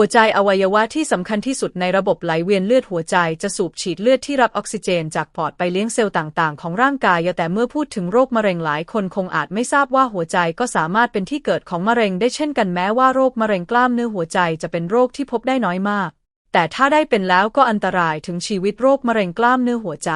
หัวใจอวัยวะที่สำคัญที่สุดในระบบไหลเวียนเลือดหัวใจจะสูบฉีดเลือดที่รับออกซิเจนจากปอดไปเลี้ยงเซลล์ต่าง ๆ ของร่างกายแต่เมื่อพูดถึงโรคมะเร็งหลายคนคงอาจไม่ทราบว่าหัวใจก็สามารถเป็นที่เกิดของมะเร็งได้เช่นกันแม้ว่าโรคมะเร็งกล้ามเนื้อหัวใจจะเป็นโรคที่พบได้น้อยมาก แต่ถ้าได้เป็นแล้วก็อันตรายถึงชีวิตโรคมะเร็งกล้ามเนื้อหัวใจ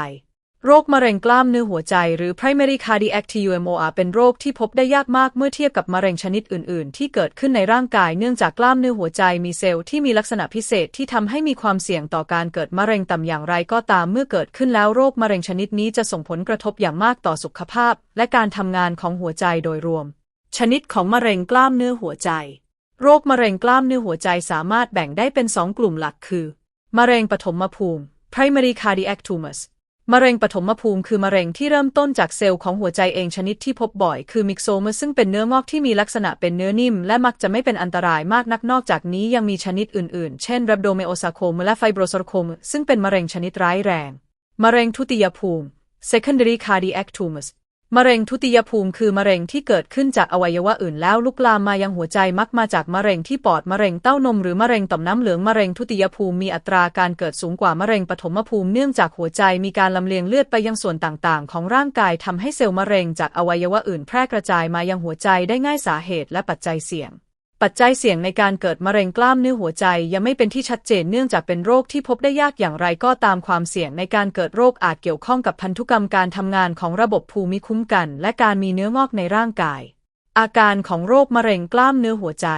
โรคมะเร็งกล้ามเนื้อหัวใจหรือ primary cardiac tumor เป็นโรคที่พบได้ยากมากเมื่อเทียบกับมะเร็งชนิดอื่น ๆ ที่เกิดขึ้นในร่างกายเนื่องจากกล้ามเนื้อหัวใจมีเซลล์ที่มีลักษณะพิเศษที่ทำให้มีความเสี่ยงต่อการเกิดมะเร็งต่ำอย่างไรก็ตามเมื่อเกิดขึ้นแล้วโรคมะเร็งชนิดนี้จะส่งผลกระทบอย่างมากต่อสุขภาพ และการทำงานของหัวใจโดยรวม ชนิดของมะเร็งกล้ามเนื้อหัวใจ โรคมะเร็งกล้ามเนื้อหัวใจสามารถแบ่งได้เป็นสองกลุ่มหลักคือ มะเร็งปฐมภูมิ primary cardiac tumors มะเร็งปฐมภูมิคือมะเร็งที่เริ่มต้นจากเซลล์ของหัวใจเองชนิดที่พบบ่อย คือมิกโซมาซึ่งเป็นเนื้องอกที่มีลักษณะเป็นเนื้อนิ่ม และมักจะไม่เป็นอันตรายมากนักนอกจากนี้ยังมีชนิดอื่นๆ เช่นรับโดเมโอซาโคมและไฟโบรซาโคมซึ่งเป็นมะเร็งชนิดร้ายแรง มะเร็งทุติยภูมิ secondary cardiac tumors มะเร็งทุติยภูมิคือมะเร็งที่เกิดขึ้นจากอวัยวะอื่นแล้วลุกลามมายังหัวใจมักมาจากมะเร็งที่ปอดมะเร็งเต้านมหรือมะเร็งต่อมน้ำเหลืองมะเร็งทุติยภูมิมีอัตราการเกิดสูงกว่ามะเร็งปฐมภูมิเนื่องจากหัวใจมีการลำเลียงเลือดไปยังส่วนต่างๆ ของร่างกายทำให้เซลล์มะเร็งจากอวัยวะอื่นแพร่กระจายมายังหัวใจได้ง่ายสาเหตุและปัจจัยเสี่ยง ปัจจัยเสี่ยงในการเกิดมะเร็งกล้ามเนื้อหัวใจยังไม่เป็นที่ชัดเจนเนื่องจากเป็นโรคที่พบได้ยากอย่างไรก็ตามความเสี่ยงในการเกิดโรคอาจเกี่ยวข้องกับพันธุกรรมการทำงานของระบบภูมิคุ้มกัน และการมีเนื้องอกในร่างกาย อาการของโรคมะเร็งกล้ามเนื้อหัวใจ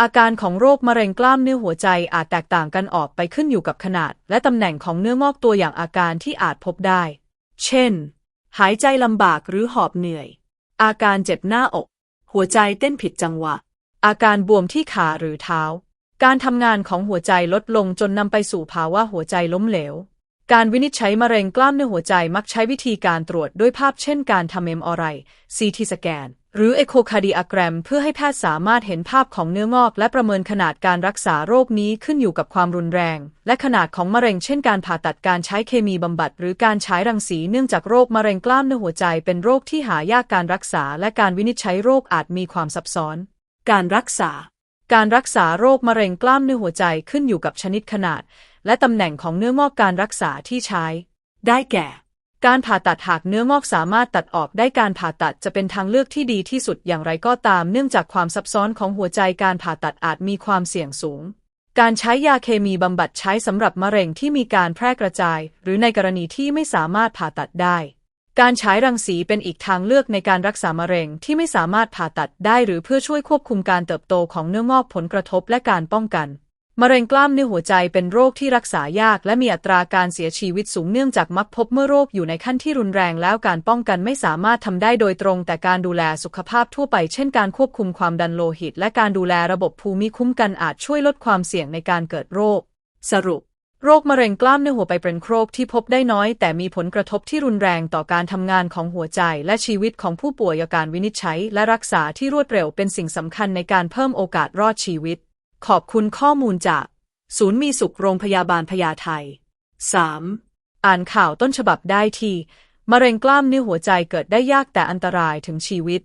อาการของโรคมะเร็งกล้ามเนื้อหัวใจอาจแตกต่างกันออกไปขึ้นอยู่กับขนาด และตำแหน่งของเนื้องอกตัวอย่างอาการที่อาจพบได้ เช่น หายใจลำบากหรือหอบเหนื่อย อาการเจ็บหน้าอก หัวใจเต้นผิดจังหวะ อาการบวมที่ขาหรือเท้า การทำงานของหัวใจลดลงจนนำไปสู่ภาวะหัวใจล้มเหลว การวินิจฉัยมะเร็งกล้ามเนื้อหัวใจมักใช้วิธีการตรวจด้วยภาพเช่นการทำเอ็มอไรซีทีสแกน หรือเอโคคาร์ดิอะแกรม เพื่อให้แพทย์สามารถเห็นภาพของเนื้องอก และประเมินขนาดการรักษาโรคนี้ขึ้นอยู่กับความรุนแรง และขนาดของมะเร็งเช่นการผ่าตัดการใช้เคมีบำบัด หรือการใช้รังสีเนื่องจากโรคมะเร็งกล้ามเนื้อหัวใจ เป็นโรคที่หายากการรักษา และการวินิจฉัยโรคอาจมีความซับซ้อน การรักษา การรักษาโรคมะเร็งกล้ามเนื้อหัวใจขึ้นอยู่กับชนิดขนาด และตำแหน่งของเนื้องอกการรักษาที่ใช้ ได้แก่ การผ่าตัดหากเนื้องอกสามารถตัดออกได้การผ่าตัดจะเป็นทางเลือกที่ดีที่สุดอย่างไรก็ตาม เนื่องจากความซับซ้อนของหัวใจการผ่าตัดอาจมีความเสี่ยงสูง การใช้ยาเคมีบำบัดใช้สำหรับมะเร็งที่มีการแพร่กระจาย หรือในกรณีที่ไม่สามารถผ่าตัดได้ การใช้รังสีเป็นอีกทางเลือกในการรักษามะเร็งที่ไม่สามารถผ่าตัดได้หรือเพื่อช่วยควบคุมการเติบโตของเนื้องอกผลกระทบและการป้องกัน มะเร็งกล้ามเนื้อหัวใจเป็นโรคที่รักษายากและมีอัตราการเสียชีวิตสูงเนื่องจากมักพบเมื่อโรคอยู่ในขั้นที่รุนแรงแล้วการป้องกันไม่สามารถทำได้โดยตรง แต่การดูแลสุขภาพทั่วไปเช่นการควบคุมความดันโลหิต และการดูแลระบบภูมิคุ้มกันอาจช่วยลดความเสี่ยงในการเกิดโรค สรุป โรคมะเร็งกล้ามเนื้อหัวใจเป็นโรคที่พบได้น้อย แต่มีผลกระทบที่รุนแรงต่อการทำงานของหัวใจ และชีวิตของผู้ป่วยการวินิจฉัย และรักษาที่รวดเร็วเป็นสิ่งสำคัญในการเพิ่มโอกาสรอดชีวิต ขอบคุณข้อมูลจาก ศูนย์มีสุขโรงพยาบาลพญาไท 3. อ่านข่าวต้นฉบับได้ที่ มะเร็งกล้ามเนื้อหัวใจเกิดได้ยากแต่อันตรายถึงชีวิต